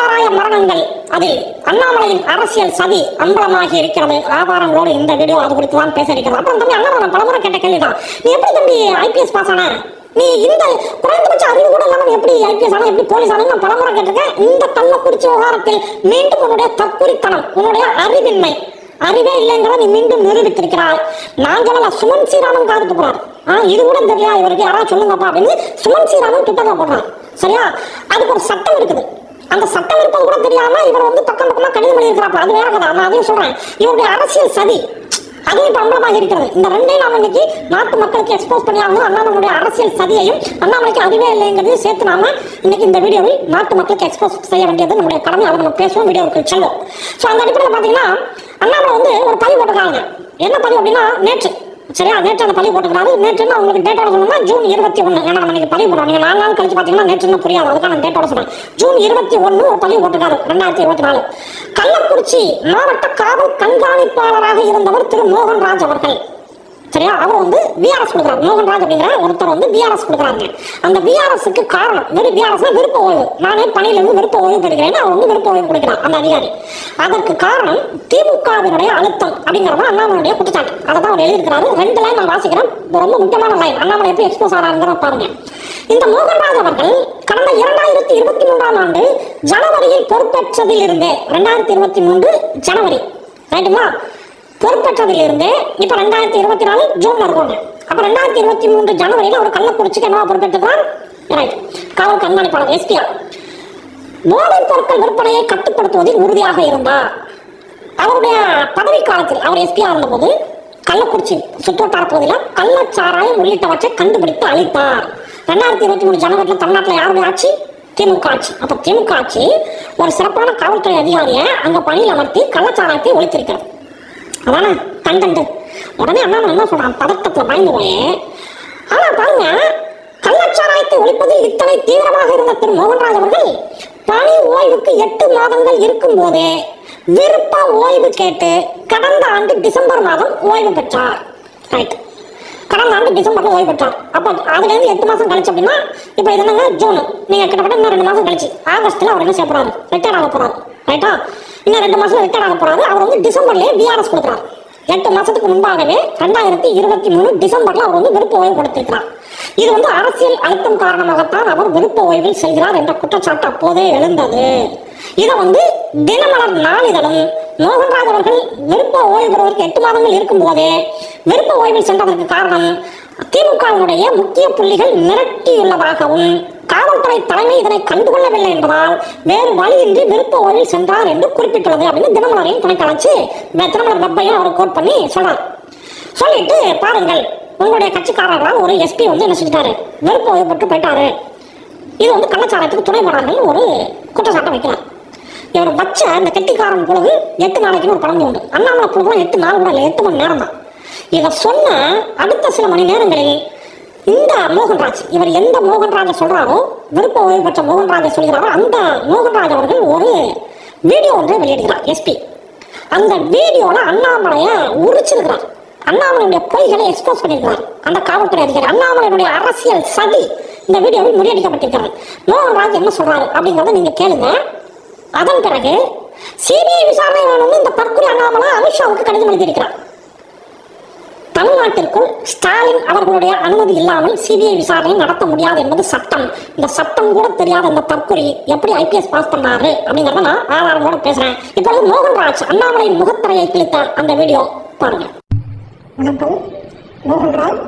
அசாராய மரணங்கள். அதில் அண்ணாமலையின் அரசியல் சதி அம்பலமாகி இருக்கிறது. ஆதாரங்களோடு இந்த வீடியோ அது குறித்து தான் பேச இருக்கிறது. அப்புறம் தம்பி அண்ணாமலை பலமுறை கேட்ட கேள்விதான். நீ எப்படி தம்பி ஐபிஎஸ் பாஸ் ஆன? நீ இந்த குறைந்தபட்ச அறிவு கூட இல்லாமல் எப்படி ஐபிஎஸ் ஆனால் எப்படி போலீஸ் ஆனா நான் பலமுறை கேட்டிருக்கேன். இந்த கள்ளக்குறிச்சி விவகாரத்தில் மீண்டும் உன்னுடைய தற்குறித்தனம் உன்னுடைய அறிவின்மை அறிவே இல்லைங்கிறத நீ மீண்டும் நிரூபித்திருக்கிறாய். நாங்கள் சுமன் சீரானும் காதுக்கு போறார் ஆ இது கூட தெரியல இவருக்கு யாராவது சொல்லுங்கப்பா அப்படின்னு சுமன் சீரானும் கிட்டதான் போடுறான். சரியா? அதுக்கு ஒரு சட்டம் இருக்குது. அந்த சட்டம் இருப்பது கூட தெரியாம இவர் வந்து பக்கம் பக்கமா கடிதம் எழுதியிருக்கிறாப்ப அது வேற கதை. அதையும் சொல்றேன். இவருடைய அரசியல் சதி. அது இப்ப அம்பலமாக இருக்கிறது. இந்த ரெண்டையும் நாம இன்னைக்கு நாட்டு மக்களுக்கு எக்ஸ்போஸ் பண்ணி ஆகணும் அண்ணாமலையுடைய அரசியல் சதியையும் அண்ணாமலைக்கு அறிவே இல்லைங்கிறதையும் சேர்த்து நாம இன்னைக்கு இந்த வீடியோவில் நாட்டு மக்களுக்கு எக்ஸ்போஸ் செய்ய வேண்டியது நம்முடைய கடமை. அதை நம்ம பேசுவோம் வீடியோவுக்கு செல்வோம். ஸோ அந்த அடிப்படையில் பாத்தீங்கன்னா அண்ணாமலை வந்து ஒரு பதிவு போட்டிருக்காங்க. என்ன பதிவு அப்படின்னா நேற்று சரியா? நேற்று அந்த பதிவு போட்டுக்கிறாரு. நேற்று நான் உங்களுக்கு டேட்டோட சொல்லணும்னா ஜூன் இருபத்தி ஒன்று ஏன்னா நம்ம இன்னைக்கு பள்ளி போடுறோம். நீங்க நாலு நாள் கழிச்சு பார்த்தீங்கன்னா நேற்று இன்னும் புரியாது. அதுக்கான டேட்டோட சொல்கிறேன் ஜூன் இருபத்தி ஒன்று ஒரு பதிவு போட்டுக்காரு ரெண்டாயிரத்தி இருபத்தி நாலு. கள்ளக்குறிச்சி மாவட்ட காவல் கண்காணிப்பாளராக இருந்தவர் திரு மோகன்ராஜ் அவர்கள். சரியா? அவர் வந்து பிஆர்எஸ் கொடுக்குறாரு. மோகன்ராஜ் அப்படிங்கிற ஒருத்தர் வந்து பிஆர்எஸ் கொடுக்குறாங்க அந்த பிஆர்எஸ்க்கு காரணம் வெறும் பிஆர்எஸ் விருப்ப ஓய்வு. நானே பணியிலிருந்து விருப்ப ஓய்வு பெறுகிறேன் அவர் வந்து விருப்ப ஓய்வு கொடுக்குறார் அந்த அதிகாரி. அதற்கு காரணம் திமுகவினுடைய அழுத்தம் அப்படிங்கிறத அண்ணாமலையுடைய குற்றச்சாட்டு. அதை தான் அவர் எழுதியிருக்கிறாரு. ரெண்டு லைன் நான் வாசிக்கிறேன். ரொம்ப முக்கியமான லைன் அண்ணாமலை எப்படி எக்ஸ்போஸ் ஆகிறாருங்கிற பாருங்க. இந்த மோகன்ராஜ் அவர்கள் கடந்த இரண்டாயிரத்தி இருபத்தி மூன்றாம் ஆண்டு ஜனவரியில் பொறுப்பேற்றதில் இருந்தே ரெண்டாயிரத்தி இருபத்தி மூன்று ஜனவரி ரைட்டுங்களா பொறுப்பேற்றதிலிருந்து இப்ப ரெண்டாயிரத்தி இருபத்தி நாலு ஜூன் இருக்காங்க அப்ப ரெண்டாயிரத்தி இருபத்தி மூன்று ஜனவரியில அவர் கள்ளக்குறிச்சிக்கு என்னவா பொறுப்பேற்றுக்கிறார் ரைட் காவல் கண்காணிப்பாளர் எஸ்பியா போதைப் பொருட்கள் விற்பனையை கட்டுப்படுத்துவதில் உறுதியாக இருந்தார் அவருடைய பதவி காலத்தில் அவர் எஸ்பியா இருந்தபோது கள்ளக்குறிச்சி சுற்றுவட்டார பகுதியில் கள்ளச்சாராயம் உள்ளிட்டவற்றை கண்டுபிடித்து அளித்தார். ரெண்டாயிரத்தி இருபத்தி மூணு ஜனவரியில் தமிழ்நாட்டில் யாருடைய ஆட்சி? திமுக ஆட்சி. அப்ப திமுக ஆட்சி ஒரு சிறப்பான காவல்துறை அதிகாரியை அங்க பணியில் அமர்த்தி கள்ளச்சாராயத்தை ஒழித்திருக்கிறது. அதானே தண்டு உடனே அண்ணா என்ன சொல்றான்? பதட்டத்தில் பயந்து போய் ஆனால் பாருங்க. கள்ளச்சாராயத்தை ஒழிப்பதில் இத்தனை தீவிரமாக இருந்த திரு மோகன்ராஜ் அவர்கள் பணி ஓய்வுக்கு எட்டு மாதங்கள் இருக்கும்போதே விருப்ப ஓய்வு கேட்டு கடந்த ஆண்டு டிசம்பர் மாதம் ஓய்வு பெற்றார். ரைட் கடந்த ஆண்டு டிசம்பர்ல ஓய்வு பெற்றார். அப்போ அதுலேருந்து எட்டு மாசம் கழிச்சு அப்படின்னா இப்போ இது என்னங்க ஜூன். நீங்க கிட்டத்தட்ட இன்னும் ரெண்டு மாசம் கழிச்சு. ஆகஸ்ட்ல அவர் என்ன செய்ய போறாரு? ரிட்டையர் ஆக போறாரு. ரைட்டா இன்னும் ரெண்டு மாசம் ரிட்டையர் ஆக போறாரு. அவர் வந்து டிசம்பர்லயே பிஆர்எஸ் கொடுக்குறாரு. எட்டு மாசத்துக்கு முன்பாகவே ரெண்டாயிரத்தி இருபத்தி மூணு டிசம்பர்ல அவர் வந்து விருப்ப ஓய்வு கொடுத்திருக்கிறார். இது வந்து அரசியல் அழுத்தம் காரணமாகத்தான் அவர் விருப்ப ஓய்வில் செய்கிறார் என்ற குற்றச்சாட்டு அப்போதே எழுந்தது. இதை வந்து தினமலர் நாளிதழும் மோகன்ராஜ் அவர்கள் விருப்ப ஓய்வு பெறுவதற்கு எட்டு மாதங்கள் இருக்கும் போதே விருப்ப ஓய்வில் சென்றதற்கு காரணம் திமுகவினுடைய முக்கிய புள்ளிகள் மிரட்டியுள்ளதாகவும் காவல்துறை தலைமை இதனை கண்டுகொள்ளவில்லை என்பதால் வேறு வழியின்றி விருப்ப ஓய்வில் சென்றார் என்று குறிப்பிட்டுள்ளது அப்படின்னு தினமலரையும் துணை தினமலர் வெப்பையும் அவர் கோட் பண்ணி சொல்றார். சொல்லிட்டு பாருங்கள் உங்களுடைய கட்சிக்காரர்களால் ஒரு எஸ்பி வந்து என்ன செஞ்சிட்டாரு? விருப்ப ஓய்வு பெற்று போயிட்டாரு. இது வந்து கள்ளச்சாரத்துக்கு துணை போறார்கள் ஒரு குற்றச்சாட்டை வைக்கிறார். இவர் வச்ச அந்த கெட்டிக்காரன் பொழுது எட்டு நாளைக்குன்னு ஒரு பழமொழி உண்டு. அண்ணாமலை பொழுது எட்டு நாள் கூட இல்லை எட்டு மணி நேரம் தான் இதை சொன்ன அடுத்த சில மணி நேரங்களில் இந்த மோகன்ராஜ் இவர் எந்த மோகன்ராஜை சொல்றாரோ விருப்ப ஓய்வு பெற்ற மோகன்ராஜை சொல்கிறாரோ அந்த மோகன்ராஜ் அவர்கள் ஒரு வீடியோ ஒன்றை வெளியிடுகிறார் எஸ்பி அந்த வீடியோல அண்ணாமலையை உரிச்சிருக்கிறார். அண்ணாமலையுடைய பொய்களை எக்ஸ்போஸ் பண்ணியிருக்கிறார் அந்த காவல்துறை அதிகாரி அண்ணாமலையுடைய அரசியல் சதி இந்த வீடியோவில் முறியடிக்கப்பட்டிருக்கிறது. மோகன்ராஜ் என்ன சொல்றாரு அப்படிங்கறத நீங்க கேளுங்க. அதன் பிறகு சிபிஐ விசாரணை வேணும்னு இந்த தற்கொலை அண்ணாமலை அமித்ஷாவுக்கு கடிதம் எழுதியிருக்கிறார். தமிழ்நாட்டிற்குள் ஸ்டாலின் அவர்களுடைய அனுமதி இல்லாமல் சிபிஐ விசாரணை நடத்த முடியாது என்பது சட்டம். இந்த சட்டம் கூட தெரியாத இந்த தற்கொலை எப்படி ஐபிஎஸ் பாஸ் பண்ணாரு அப்படிங்கறத நான் ஆதாரமோட பேசுறேன். இப்பொழுது மோகன்ராஜ் அண்ணாமலையின் முகத்திரையை கிழித்த அந்த வீடியோ பாருங்க. வணக்கம். மோகன்ராஜ்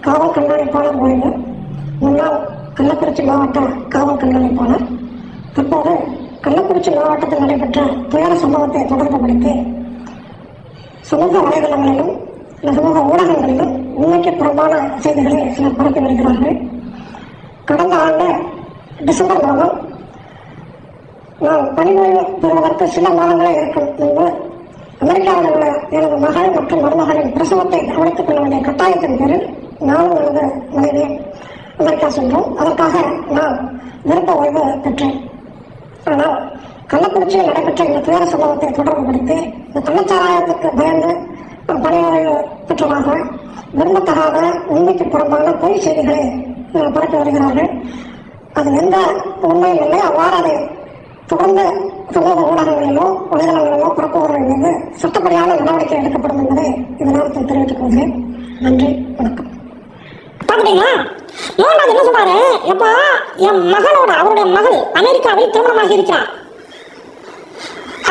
காவல் கண்காணிப்பாளர் ஓய்வு முன்னாள் கள்ளக்குறிச்சி மாவட்ட காவல் கண்காணிப்பாளர். தற்போது கள்ளக்குறிச்சி மாவட்டத்தில் நடைபெற்ற துயர சம்பவத்தை தொடர்புபடுத்தி சமூக வலைதளங்களிலும் சமூக ஊடகங்களிலும் உண்மைக்கு புறம்பான செய்திகளை சிலர் பரப்பி வருகிறார்கள். கடந்த ஆண்டு டிசம்பர் மாதம் நான் பணிபுரிய பெறுவதற்கு சில மாதங்களே இருக்கும் முன்பு அமெரிக்காவில் உள்ள எனது மகள் மற்றும் மருமகளின் பிரசவத்தை கவனித்துக் கொள்ள வேண்டிய கட்டாயத்தின் பேரில் நானும் எனது மனைவி அமெரிக்கா சென்றோம். அதற்காக நான் விருப்ப ஓய்வு பெற்றேன். ஆனால் கள்ளக்குறிச்சியில் நடைபெற்ற இந்த துயர சம்பவத்தை தொடர்புபடுத்தி இந்த கள்ளச்சாராயத்துக்கு பயந்து பணி விரும்பத்தகாத உண்மைக்கு புறம்பான பொய் செய்திகளை பரப்பி வருகிறார்கள். அது எந்த உண்மையும் இல்லை. அவ்வாறு அதை தொடர்ந்து சமூக ஊடகங்களிலோ வலைதளங்களிலோ பரப்புபவர்கள் மீது சட்டப்படியான நடவடிக்கை எடுக்கப்படும் என்பதை இந்த நேரத்தில் தெரிவித்துக் கொள்கிறேன். நன்றி. வணக்கம். பாத்துட்டீங்களா மோகன்ராஜ் என்ன சொல்றாரு? எப்பா என் மகளோட அவருடைய மகள் அமெரிக்காவில் திருமணமாக இருக்கிறார்.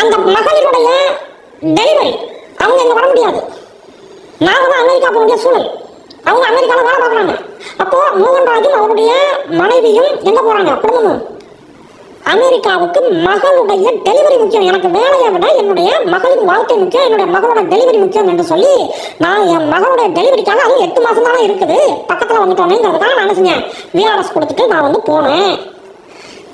அந்த மகளினுடைய டெலிவரி அவங்க இங்க வர முடியாது. நாங்க தான் அமெரிக்கா போக வேண்டிய சூழல். அவங்க அமெரிக்கால வேலை பார்க்குறாங்க. அப்போ மோகன்ராஜும் அவருடைய மனைவியும் எங்க போறாங்க? குடும்பமும். அமெரிக்காவுக்கு மகளுடைய டெலிவரி முக்கியம். எனக்கு வேலையை விட என்னுடைய மகளின் வாழ்க்கை முக்கியம். என்னுடைய மகளோட டெலிவரி முக்கியம் என்று சொல்லி நான் என் மகளுடைய டெலிவரிக்காக அதுவும் எட்டு மாசம் தானே இருக்குது. பக்கத்துல வந்துட்டோமேங்கிறதுக்காக நான் செஞ்சேன்? விஆர்எஸ் கொடுத்துட்டு நான் வந்து போனேன்.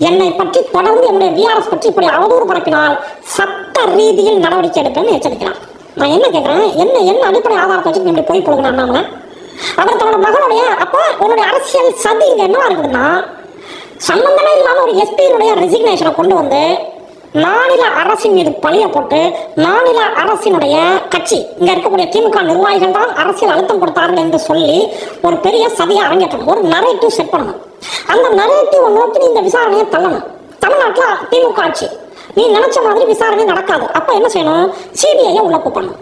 என்னை பற்றி தொடர்ந்து என்னுடைய விஆர்எஸ் பற்றி இப்படி அவதூறு பரப்பினால் சட்ட ரீதியில் நடவடிக்கை எடுப்பேன்னு எச்சரிக்கிறான். நான் என்ன கேட்குறேன் என்ன என்ன அடிப்படை ஆதாரத்தை வச்சு நீ இப்படி போய் கொடுக்கணும் அண்ணாமலை அவர் தன்னோட மகளுடைய அப்போ உன்னுடைய அரசியல் சதி இங்கே என்னவா இருக்குதுன்னா சம்பந்தமே இல்லாமல் ஒரு எஸ்பியினுடைய ரெசிக்னேஷனை கொண்டு வந்து மாநில அரசின் மீது பழிய போட்டு மாநில அரசினுடைய கட்சி இங்க இருக்கக்கூடிய திமுக நிர்வாகிகள் தான் அரசியல் அழுத்தம் கொடுத்தார்கள் என்று சொல்லி ஒரு பெரிய சதியை அரங்கேற்றணும். ஒரு நரேட்டிவ் செட் பண்ணணும். அந்த நரேட்டிவ் நோக்கி இந்த விசாரணையை தள்ளணும். தமிழ்நாட்டில் திமுக ஆட்சி. நீ நினைச்ச மாதிரி விசாரணை நடக்காது. அப்போ என்ன செய்யணும்? சிபிஐயை உள்ள கூப்பிடணும்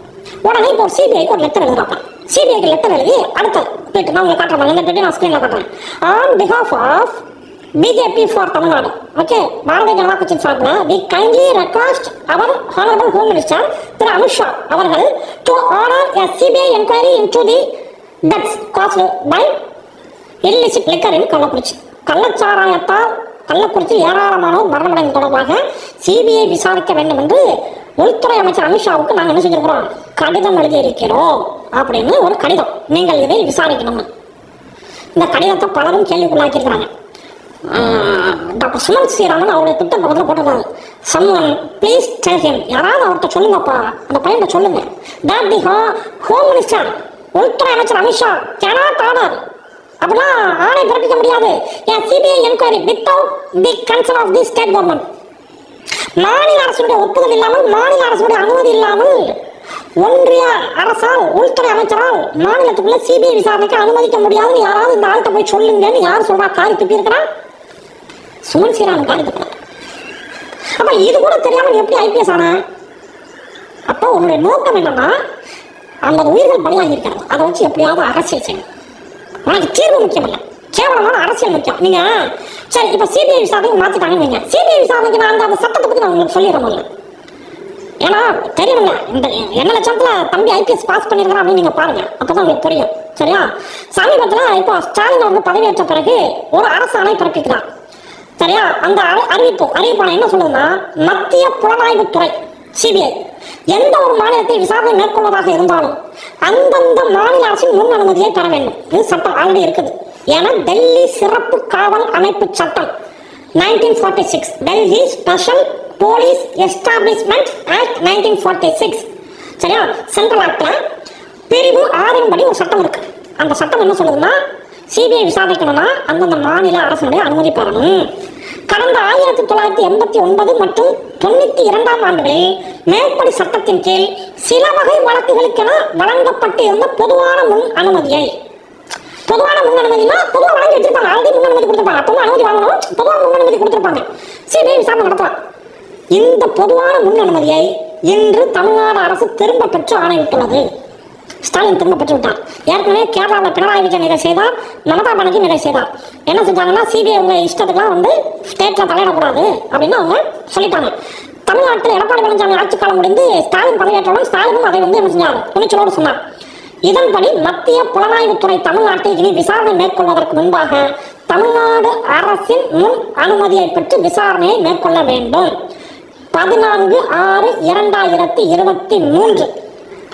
உடனே இப்போ சிபிஐக்கு ஒரு லெட்டர் எழுதி பார்ப்பேன் சிபிஐக்கு லெட்டர் எழுதி அடுத்த ட்வீட் நான் உங்களுக்கு காட்டுறேன் இந்த ட்வீட் நான் ஸ்க்ரீனில் காட்டுறேன். On behalf of BJP for Tamil Nadu okay Bharatiya Janata கட்சி சார்பில் we kindly request our honourable home minister Thiru Amit Shah அவர்கள் to order a CBI enquiry into the deaths caused by illicit in Kallakurichi கள்ளச்சாராயத்தால் Kallakurichi ஏராளமானோர் மரணமடைந்து தொடர்பாக CBI விசாரிக்க வேண்டும் என்று உள்துறை அமைச்சர் அமித்ஷாவுக்கு நாங்கள் என்ன செஞ்சிருக்கிறோம் கடிதம் எழுதியிருக்கிறோம் அப்படின்னு ஒரு கடிதம். நீங்கள் இதை விசாரிக்கணும்னு. இந்த கடிதத்தை பலரும் கேள்விக்குள்ளாக்கியிருக்கிறாங்க. டாக்டர் சுமன் ஸ்ரீராமன் அவருடைய திட்டம் பக்கத்தில் போட்டிருக்காங்க சம்மன் ப்ளீஸ் டெல் ஹிம் யாராவது அவர்கிட்ட சொல்லுங்கப்பா. அந்த பையன்கிட்ட சொல்லுங்க. தட் தி ஹோம் மினிஸ்டர் உள்துறை அமைச்சர் அமித்ஷா கேனாட் ஆர்டர் அப்படிலாம் ஆணை பிறப்பிக்க முடியாது. ஏன் CBI enquiry without the concern of the state government மாநில அரசுடைய ஒப்புதல் இல்லாமல் மாநில அரசுடைய அனுமதி இல்லாமல் ஒன்றிய அரசால் உள்துறை அமைச்சரால் மாநிலத்துக்குள்ள சிபிஐ விசாரணைக்கு அனுமதிக்க முடியாதுன்னு யாராவது இந்த ஆள்கிட்ட போய் சொல்லுங்கன்னு யார் சொல்றா? காரி துப்பி இருக்கிறா? சுமன் சீரான் காரி துப்புறான் அப்ப இது கூட தெரியாமல் எப்படி ஐபிஎஸ் ஆன? அப்போ உன்னுடைய நோக்கம் என்னன்னா அந்த உயிர்கள் பலியாகி இருக்கிறது. அதை வச்சு எப்படியாவது அரசியல் செய்யணும். உனக்கு தீர்வு முக்கியம் இல்லை. கேவலமான அரசியல் முக்கியம். நீங்க சரி இப்போ சிபிஐ விசாரணைக்கு மாத்திட்டாங்கன்னு வைங்க. சிபிஐ விசாரணைக்கு நான் அந்த அந்த சட்டத்தை பற்றி நான் உங்களுக்கு சொல்லிடுறேன் ஏன்னா தெரியுங்க இந்த என்ன லட்சத்தில் தம்பி ஐபிஎஸ் பாஸ் பண்ணியிருக்கிறான் அப்படின்னு நீங்கள் பாருங்கள் அப்போ தான் உங்களுக்கு புரியும். சரியா? சமீபத்தில் இப்போ ஸ்டாலின் வந்து பதவியேற்ற பிறகு ஒரு அரசு அணை பிறப்பிக்கிறான் சரியா? அந்த அறிவிப்பு அறிவிப்பான என்ன சொல்லுதுன்னா மத்திய புலனாய்வுத்துறை சிபிஐ எந்த ஒரு மாநிலத்தை விசாரணை மேற்கொள்வதாக இருந்தாலும் அந்தந்த மாநில அரசின் முன் அனுமதியை பெற வேண்டும். இது சட்டம் ஆல்ரெடி இருக்குது. ஏன்னா டெல்லி சிறப்பு காவல் அமைப்பு சட்டம் 1946 Delhi special police establishment act 1946 சரியா? சென்ட்ரல் ஆக்ட்ல பிரிவு ஆறின் படி ஒரு சட்டம் இருக்கு. அந்த சட்டம் என்ன சொல்லுதுன்னா சிபிஐ விசாரிக்கணும்னா அந்தந்த மாநில அரசனுடைய அனுமதி பெறணும். கடந்த ஆயிரத்தி தொள்ளாயிரத்தி எண்பத்தி ஒன்பது மற்றும் தொண்ணூத்தி இரண்டாம் ஆண்டுகளில் மேற்படி சட்டத்தின் கீழ் சில வகை வழக்குகளுக்கென வழங்கப்பட்டு இருந்த பொதுவான முன் அனுமதியை. பொதுவான முன் அனுமதினா பொதுவாக வழங்கி வச்சிருப்பாங்க. ஆல்ரெடி முன் அனுமதி கொடுத்துருப்பாங்க. அப்போ அனுமதி வாங்கணும். பொதுவாக முன் அனுமதி கொடுத்துருப்பாங்க. சிபிஐ விசாரணை நடத்தலாம். இந்த பொதுவான முன் அனுமதியை இன்று தமிழ்நாடு அரசு திரும்ப பெற்று ஆணையிட்டுள்ளது. ஸ்டாலின் திரும்ப பெற்று விட்டார். ஏற்கனவே கேரளாவில் பினராயி விஜயன் இதை செய்தார் மமதா பானர்ஜி இதை செய்தார் என்ன செஞ்சாங்கன்னா சிபிஐ உங்க இஷ்டத்துக்குலாம் வந்து ஸ்டேட்ல தலையிடக்கூடாது அப்படின்னு அவங்க சொல்லிட்டாங்க. தமிழ்நாட்டில் எடப்பாடி பழனிசாமி ஆட்சி காலம் முடிந்து ஸ்டாலின் பதவியேற்றவுடன் ஸ்டாலினும் அதை வந்து என்ன செஞ்சார்? துணிச்சலோடு சொன்னார். இதன்படி மத்திய புலனாய்வுத்துறை தமிழ்நாட்டை இனி விசாரணை மேற்கொள்வதற்கு முன்பாக தமிழ்நாடு அரசின் முன் அனுமதியை பெற்று விசாரணையை மேற்கொள்ள வேண்டும். பதினான்கு ஆறு இரண்டாயிரத்தி இருபத்தி மூன்று.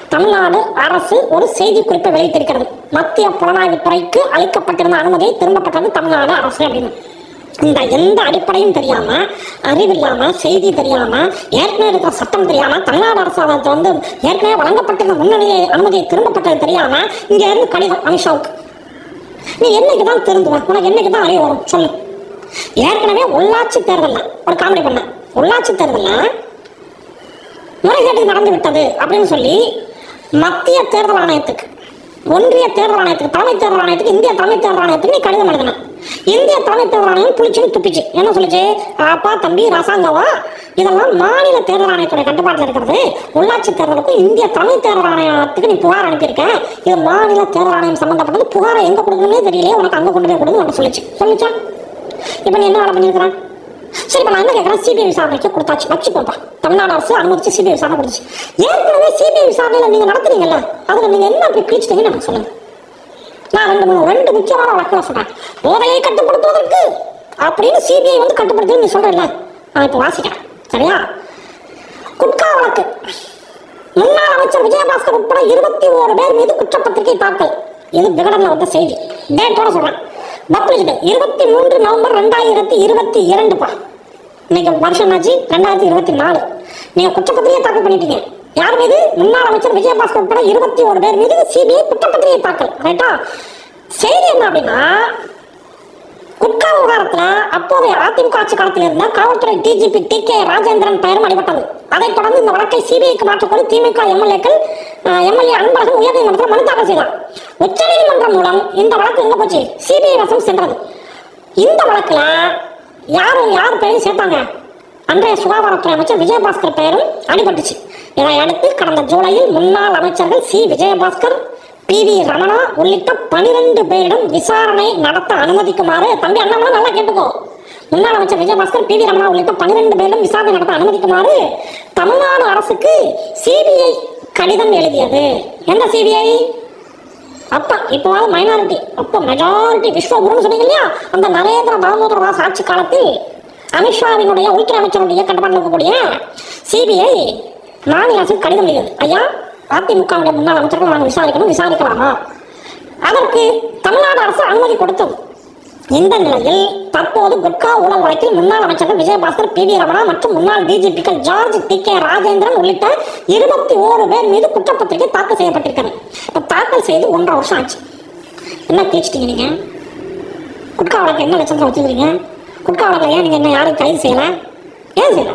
தமிழ்நாடு அரசு ஒரு செய்தி குறிப்பை வெளியிட்டிருக்கிறது. மத்திய புலனாய்வுத்துறைக்கு அளிக்கப்பட்டிருந்த அனுமதியை திரும்பப்பட்டது தமிழ்நாடு அரசு அப்படின்னு. இந்த எந்த அடிப்படையும் தெரியாம அறிவில்லாம செய்தி தெரியாம ஏற்கனவே இருக்கிற சட்டம் தெரியாம தமிழ்நாடு அரசாங்கத்தை வந்து ஏற்கனவே வழங்கப்பட்டிருந்த முன்னணியை அனுமதியை திரும்பப்பட்டது தெரியாம இங்க இருந்து கடிதம் அமித்ஷாவுக்கு நீ என்னைக்கு தான் திருந்துவ? உனக்கு என்னைக்கு தான் அறிவு வரும்? சொல்லு. ஏற்கனவே உள்ளாட்சி தேர்தலில் ஒரு காமெடி பண்ண. உள்ளாட்சி தேர்தலில் முறைகேடு நடந்து விட்டது அப்படின்னு சொல்லி மத்திய தேர்தல் ஆணையத்துக்கு ஒன்றிய தேர்தல் ஆணையத்துக்கு தலைமை தேர்தல் ஆணையத்துக்கு இந்திய தலைமை தேர்தல் ஆணையத்துக்கு நீ கடிதம் எழுதின. இந்திய தலைமை தேர்தல் ஆணையம் புளிச்சுன்னு துப்பிச்சு. என்ன சொல்லிச்சு? ஆப்பா தம்பி ரசாங்கவா? இதெல்லாம் மாநில தேர்தல் ஆணையத்துடைய கட்டுப்பாட்டில் இருக்கிறது. உள்ளாட்சி தேர்தலுக்கும் இந்திய தலைமை தேர்தல் ஆணையத்துக்கு நீ புகார் அனுப்பியிருக்கேன் இது மாநில தேர்தல் ஆணையம் சம்பந்தப்பட்டது. புகாரை எங்க கொடுக்கணும்னே தெரியலையே. உனக்கு அங்க கொண்டு போய் கொடுங்க சொல்லிச்சு. சொல்லிச்சா? இப்போ நீ என்ன வேலை பண்ணியிருக்கிறேன் சரி இப்போ நான் என்ன கேட்குறேன் சிபிஐ விசாரணைக்கு கொடுத்தாச்சு. வச்சு போப்பா தமிழ்நாடு அரசு அனுமதிச்சு சிபிஐ விசாரணை கொடுத்துச்சு. ஏற்கனவே சிபிஐ விசாரணையில் நீங்கள் நடத்துறீங்கல்ல அதில் நீங்கள் என்ன அப்படி கிழிச்சிட்டீங்கன்னு எனக்கு சொல்லுங்க. நான் ரெண்டு மூணு ரெண்டு முக்கியமான வழக்கில் சொல்கிறேன் போதையை கட்டுப்படுத்துவதற்கு அப்படின்னு சிபிஐ வந்து கட்டுப்படுத்தி நீ சொல்கிறல்ல நான் இப்போ வாசிக்கிறேன். சரியா? குட்கா வழக்கு. முன்னாள் அமைச்சர் விஜயபாஸ்கர் உட்பட இருபத்தி ஓரு பேர் மீது குற்றப்பத்திரிகை தாக்கல். இது விகடனில் வந்த செய்தி. டேட்டோட சொல்கிறேன் பப்ளிஷ்டு இருபத்தி மூன்று நவம்பர் ரெண்டாயிரத்தி இருபத்தி இரண்டுப்பா இன்னைக்கு வருஷம் ஆச்சு ரெண்டாயிரத்தி இருபத்தி நாலு. நீங்க குற்றப்பத்திரிகை தாக்கல் பண்ணிட்டீங்க. யார் மீது? முன்னாள் அமைச்சர் விஜயபாஸ்கர் உட்பட இருபத்தி ஒரு பேர் மீது சிபிஐ குற்றப்பத்திரிகை தாக்கல். ரைட்டா செய்தி என்ன அப்படின்னா குட்கா விவகாரத்துல அப்போதைய அதிமுக ஆட்சி காலத்தில் இருந்த காவல்துறை டிஜிபி டி கே ராஜேந்திரன் பெயரும் அடிபட்டது. அதைத் தொடர்ந்து இந்த வழக்கை சிபிஐக்கு மாற்றக்கோரி திமுக எம்எல்ஏக்கள் எம்எல்ஏ அன்பழகன் உயர்நீதிமன்றத்தில் மனு தாக்கல் செய்தார். உச்சநீதிமன்றம் மூலம் இந்த வழக்கு எங்க போச்சு? சிபிஐ வசம் சென்றது. இந்த வழக்குல யாரும் யார் பெயரும் சேர்த்தாங்க? அன்றைய சுகாதாரத்துறை அமைச்சர் விஜயபாஸ்கர் பெயரும் அடிபட்டுச்சு. இதையடுத்து கடந்த ஜூலையில் முன்னாள் அமைச்சர்கள் C. Vijayabaskar P V Ramana உள்ளிட்ட பனிரெண்டு பேரிடம் விசாரணை நடத்த அனுமதிக்குமாறு. தம்பி அண்ணா நல்லா கேட்டுக்கோ. முன்னாள் அமைச்சர் விஜயபாஸ்கர் பி வி ரமணா உள்ளிட்ட பனிரெண்டு பேரிடம் விசாரணை நடத்த அனுமதிக்குமாறு தமிழ்நாடு அரசுக்கு சிபிஐ கடிதம் எழுதியது. எந்த சிபிஐ அப்ப இப்போவாது மைனாரிட்டி அப்போ மெஜாரிட்டி விஸ்வகுருன்னு சொன்னீங்க இல்லையா? அந்த நரேந்திர தாமோதர தாஸ் ஆட்சி காலத்தில் அமித்ஷாவினுடைய உள்துறை அமைச்சருடைய கட்டுப்பாட்டில் இருக்கக்கூடிய சிபிஐ மாநில அரசுக்கு கடிதம் எழுதியது. ஐயா அதிமுகவுடைய முன்னாள் அமைச்சர்கள் நாங்கள் விசாரிக்கணும் விசாரிக்கலாமா? அதற்கு தமிழ்நாடு அரசு அனுமதி கொடுத்தது. இந்த நிலையில் தற்போது குட்கா ஊழல் வழக்கில் முன்னாள் அமைச்சர்கள் விஜயபாஸ்கர் பி வி ரமணா மற்றும் முன்னாள் டிஜிபிக்கள் ஜார்ஜ் டி கே ராஜேந்திரன் உள்ளிட்ட இருபத்தி ஓரு பேர் மீது குற்றப்பத்திரிகை தாக்கல் செய்யப்பட்டிருக்கிறது. இப்போ தாக்கல் செய்து ஒன்றரை வருஷம் ஆச்சு. என்ன பேசிட்டீங்க நீங்க? குட்கா வழக்கு என்ன லட்சத்தில் வச்சுக்கிறீங்க குட்கா வழக்கில் ஏன் நீங்க என்ன யாரும் கைது செய்யல? ஏன் செய்யல?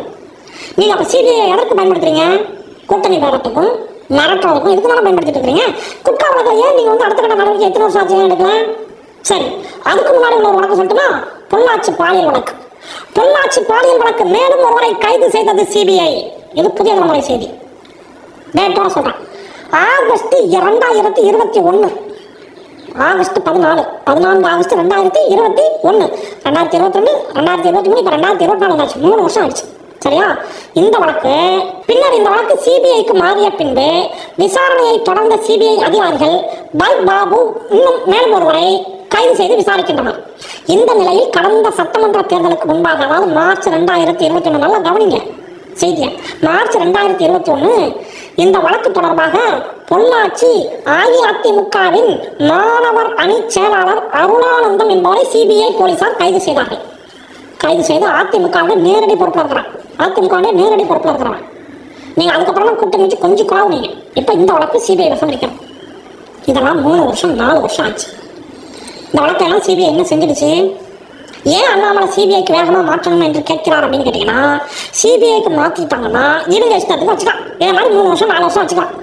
நீங்க அப்ப சிபிஐ எதற்கு பயன்படுத்துறீங்க? கூட்டணி பேரத்துக்கும் மிரட்டுறதுக்கும் இதுக்கு தானே பயன்படுத்திட்டு இருக்கிறீங்க? குட்கா வழக்கில் ஏன் நீங்கள் வந்து அடுத்த கட்ட நடவடிக்கை எத்தனை வருஷம் ஆச்சு? எடுக்கலாம் சரி அதுக்கு முன்னாடி உள்ள ஒரு வழக்கு சொல்லட்டுமா? பொள்ளாச்சி பாலியல் வழக்கு. பொள்ளாச்சி பாலியல் வழக்கு மேலும் ஒருவரை கைது செய்தது சிபிஐ இது புதிய தலைமுறை செய்தி. டேட்டோட சொல்கிறேன் ஆகஸ்ட் இரண்டாயிரத்தி இருபத்தி ஒன்று ஆகஸ்ட் பதினாலு. பதினான்கு ஆகஸ்ட் ரெண்டாயிரத்தி இருபத்தி ஒன்று ரெண்டாயிரத்தி இருபத்தி ரெண்டு ரெண்டாயிரத்தி இருபத்தி மூணு இப்போ ரெண்டாயிரத்தி இருபத்தி நாலு ஆச்சு மூணு வருஷம் ஆயிடுச்சு. சரியா? இந்த வழக்கு பின்னர் இந்த வழக்கு சிபிஐக்கு மாறிய பின்பு விசாரணையை தொடர்ந்த சிபிஐ அதிகாரிகள் பல் பாபு இன்னும் மேலும் ஒருவரை கைது செய்து விசாரிக்கின்றனர். இந்த நிலையில் கடந்த சட்டமன்ற தேர்தலுக்கு முன்பாக அதாவது மார்ச் ரெண்டாயிரத்தி இருபத்தி ஒன்று நல்லா கவனிங்க செய்தியை. மார்ச் ரெண்டாயிரத்தி இருபத்தி ஒன்று இந்த வழக்கு தொடர்பாக பொள்ளாச்சி அஇஅதிமுகவின் மாணவர் அணி செயலாளர் அருணானந்தம் என்பவரை சிபிஐ போலீசார் கைது செய்தார்கள். கைது செய்து அதிமுகவுடன் நேரடி பொறுப்பு இருக்கிறான் அதிமுகவுடைய நேரடி பொறுப்பில் இருக்கிறவன். நீங்கள் அதுக்கப்புறமா கூட்டம் வச்சு கொஞ்சம் குழாவுனீங்க இப்போ இந்த வழக்கு சிபிஐ வசம் இதெல்லாம் மூணு வருஷம் நாலு வருஷம் ஆச்சு. இந்த வழக்கெல்லாம் சிபிஐ என்ன செஞ்சிடுச்சு? ஏன் அண்ணாமலை சிபிஐக்கு வேகமாக மாற்றணும் என்று கேட்கிறார் அப்படின்னு கேட்டிங்கன்னா சிபிஐக்கு மாற்றிட்டாங்கன்னா இவங்க இஷ்டத்துக்கு வச்சுக்கலாம். இதே மாதிரி மூணு வருஷம் நாலு வருஷம் வச்சுக்கலாம்.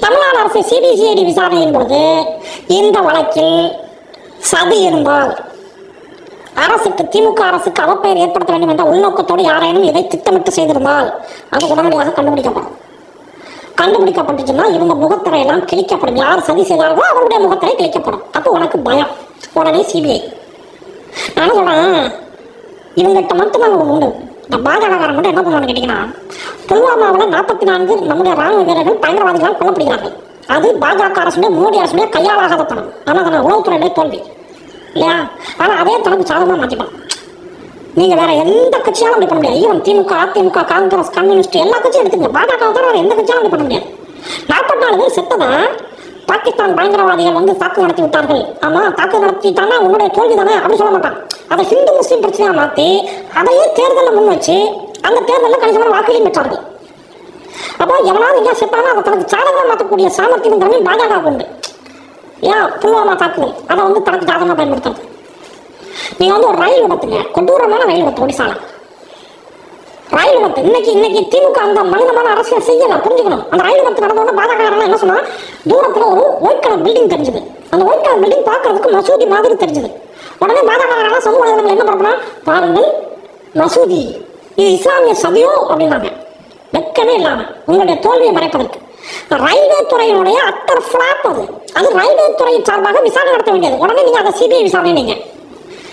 தமிழ்நாடு அரசு சிபிசிஐடி விசாரணையின் பொழுது இந்த வழக்கில் சதி இருந்தால் அரசுக்கு திமுக அரசுக்கு அவப்பெயர் ஏற்படுத்த வேண்டும் என்ற உள்நோக்கத்தோடு யாரேனும் இதை திட்டமிட்டு செய்திருந்தால் அது உடனடியாக கண்டுபிடிக்கப்படும். கண்டுபிடிக்கப்பட்டுச்சுன்னா இவங்க முகத்திரையெல்லாம் கிழிக்கப்படும். யார் சதி செய்தார்களோ அவருடைய முகத்திரை கிழிக்கப்படும். அப்போ உனக்கு பயம். உடனே சிபிஐ. நான் சொல்றேன்? இவங்ககிட்ட மட்டும்தான் ஒரு உண்டு. இந்த பாஜகக்காரன் மட்டும் என்ன பண்ணுவான்னு கேட்டீங்கன்னா புல்வாமாவில் நாற்பத்தி நான்கு நம்முடைய ராணுவ வீரர்கள் பயங்கரவாதிகளால் கொல்லப்படுகிறார்கள். அது பாஜக அரசுடைய மோடி அரசுடைய கையாளாகாத பணம். ஆனால் அதை உளவுத்துறையுடைய தோல்வி. இல்லையா ஆனால் அதே தனக்கு சாதகமாக மாற்றிப்பான் நீங்கள் வேற எந்த கட்சியாலும் அப்படி பண்ண முடியாது. ஈவன் திமுக அதிமுக காங்கிரஸ் கம்யூனிஸ்ட் எல்லா கட்சியும் எடுத்துங்க பாஜக தவிர வேற எந்த கட்சியாலும் அப்படி பண்ண முடியாது. நாற்பத்தி நாலு பேர் செத்ததா? பாகிஸ்தான் பயங்கரவாதிகள் வந்து தாக்கு நடத்தி விட்டார்கள். ஆமாம் தாக்கு நடத்திட்டானா உன்னுடைய தோல்வி தானே அப்படி சொல்ல மாட்டான் அதை ஹிந்து முஸ்லீம் பிரச்சனையாக மாற்றி அதையே தேர்தலில் முன் வச்சு அந்த தேர்தலில் கணிசமான வாக்குகளையும் பெற்றார்கள். அப்போ எவனாவது எங்கேயா செத்தானா அதை தனக்கு சாதகமாக மாற்றக்கூடிய சாமர்த்தியம் திறமை பாஜக உண்டு. ஏன் புல்வாமா தாக்குதல் அதை வந்து தனக்கு ஜாதகமாக பயன்படுத்துறது நீங்கள் வந்து ஒரு ரயில் விபத்துங்க. கொடூரமான ரயில் விபத்து ஒடிசால ரயில் விபத்து. இன்னைக்கு இன்னைக்கு திமுக அந்த மனிதமான அரசியல் செய்யல. புரிஞ்சுக்கணும். அந்த ரயில் விபத்து நடந்தோட பாஜக என்ன சொன்னா தூரத்தில் ஒரு ஒயிட் கலர் பில்டிங் தெரிஞ்சது. அந்த ஒயிட் கலர் பில்டிங் பார்க்கறதுக்கு மசூதி மாதிரி தெரிஞ்சுது. உடனே பாஜக சமூக வலைதளங்கள் என்ன பண்ணுறா பாருங்கள் மசூதி. இது இஸ்லாமிய சதியோ அப்படின்னாங்க. வெக்கமே இல்லாமல் உங்களுடைய தோல்வியை மறைப்பதற்கு. ரயில்வே துறையினுடைய அத்தர் ஃபிளாப் அது. அது ரயில்வே துறை சார்பாக விசாரணை நடத்த வேண்டியது. உடனே நீங்க அதை சிபிஐ விசாரணை நீங்க.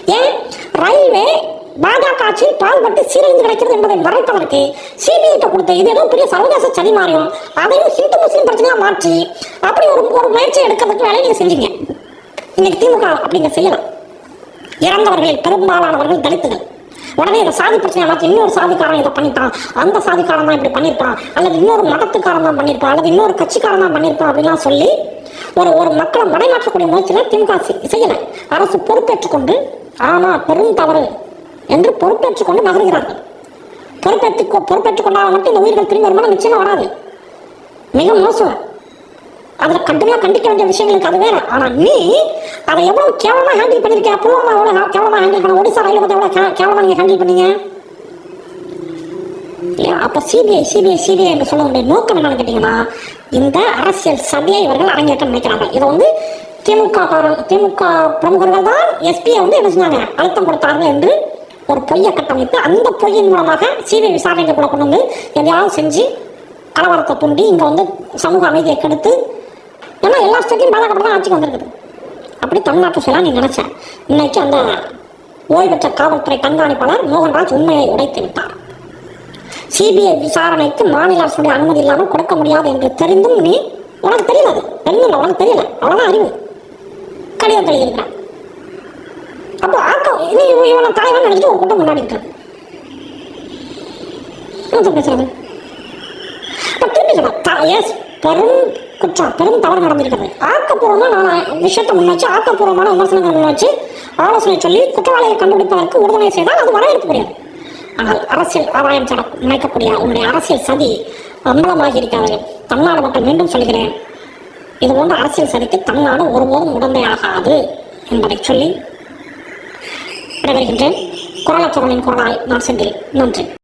ஏன்? ரயில்வே பாஜக ஆட்சியில் பால்பட்டு சீரழிந்து கிடைக்கிறது என்பதை மறைப்பதற்கு சிபிஐ கொடுத்து இது ஏதோ பெரிய சர்வதேச சதி மாறியும் அதையும் ஹிந்து முஸ்லீம் பிரச்சனையா மாற்றி அப்படி ஒரு ஒரு முயற்சி எடுக்கிறதுக்கு வேலையை நீங்க செஞ்சீங்க. இன்னைக்கு திமுக அப்படிங்க செய்யலாம். இறந்தவர்களில் பெரும்பாலானவர்கள் தலித்துகள். உடனே இதை சாதி பிரச்சனை மாற்றி இன்னொரு சாதிக்காரன் இதை பண்ணிட்டான். அந்த சாதிக்காரன் தான் இப்படி பண்ணியிருப்பான் அல்லது இன்னொரு மதத்துக்காரன் தான் பண்ணியிருப்பான் அல்லது இன்னொரு கட்சிக்காரன் தான் பண்ணியிருப்பான் அப்படிலாம் சொல்லி ஒரு ஒரு மக்களை மடைமாற்றக்கூடிய முயற்சியில் திமுக செய்யலை. அரசு பொறுப்பேற்றுக்கொண்டு ஆமா பெரும் தவறு என்று பொறுப்பேற்றுக்கொண்டு நகர்கிறார்கள். பொறுப்பேற்று பொறுப்பேற்றுக் கொண்டால் மட்டும் இந்த உயிர்கள் திரும்பி வருமானம் நிச்சயமா வராது. மிக மோசம். அதுல கடுமையா கண்டிக்க வேண்டிய விஷயங்களுக்கு அது வேற ஆனா நீ அதை எவ்வளவு கேவலமா ஹேண்டில் பண்ணிருக்க புல்வாமா எவ்வளவு ஹே- கேவலமா ஹேண்டில் பண்ண? ஒடிசா ரயில் பத்தி எவ்வளவு கே- கேவலமா நீங்க ஹேண்டில் பண்ணீங்க? அப்ப சிபிஐ சிபிஐ சிபிஐ என்று சொல்ல நோக்கம் என்னன்னு கேட்டீங்கன்னா இந்த அரசியல் சதியை இவர்கள் அரங்கேற்றம் நினைக்கிறாங்க. இதை வந்து திமுக திமுக பிரமுகர்கள் தான் எஸ்பியை வந்து என்ன செஞ்சாங்க? அழுத்தம் கொடுத்தாங்க என்று ஒரு பொய்யை கட்டமைத்து அந்த பொய்யின் மூலமாக சிபிஐ விசாரணைக்கு கூட கொண்டு வந்து எதையாவது செஞ்சு கலவரத்தை தூண்டி இங்கே வந்து சமூக அமைதியை கெடுத்து ஏன்னா எல்லா ஸ்டேட்லையும் பாஜக தான் ஆட்சிக்கு வந்திருக்குது. அப்படி தமிழ்நாட்டில் செய்யலாம் நீ நினைச்ச இன்னைக்கு அந்த ஓய்வு பெற்ற காவல்துறை கண்காணிப்பாளர் மோகன்ராஜ் உண்மையை உடைத்து விட்டார். சிபிஐ விசாரணைக்கு மாநில அரசுடைய அனுமதி இல்லாமல் கொடுக்க முடியாது என்று தெரிந்தும் நீ உனக்கு தெரியல அது. தெரியும் உனக்கு தெரியல. அவ்வளவுதான் அறிவு. கடிதம் எழுதியிருக்கிறான். அப்போ ஆக்கம் நீ இவனை தலைவன் நினைச்சிட்டு ஒரு கூட்டம் முன்னாடி இருக்கான். பேசுறது திருப்பி சொல்றேன் எஸ் பெரும் குற்றம் பெரும் தவறு நடந்திருக்கிறது. ஆக்கப்பூர்வமாக நான் விஷயத்தை முன் வச்சு ஆக்கப்பூர்வமான விமர்சனங்கள் முன் வச்சு ஆலோசனை சொல்லி குற்றவாளியை கண்டுபிடிப்பதற்கு உறுதுணை செய்தால் அது வரவேற்கக்கூடியது ஆனால் அரசியல் ஆதாயம் சட நினைக்கக்கூடிய உன்னுடைய அரசியல் சதி அம்பலமாகி இருக்கிறது. தமிழ்நாடு மக்கள் மீண்டும் சொல்கிறேன் இது போன்ற அரசியல் சதிக்கு தமிழ்நாடு ஒருபோதும் உடந்தையாகாது என்பதை சொல்லி விடைபெறுகின்றேன். குரலற்றவனின் குரலாய் நான் சென்றேன். நன்றி.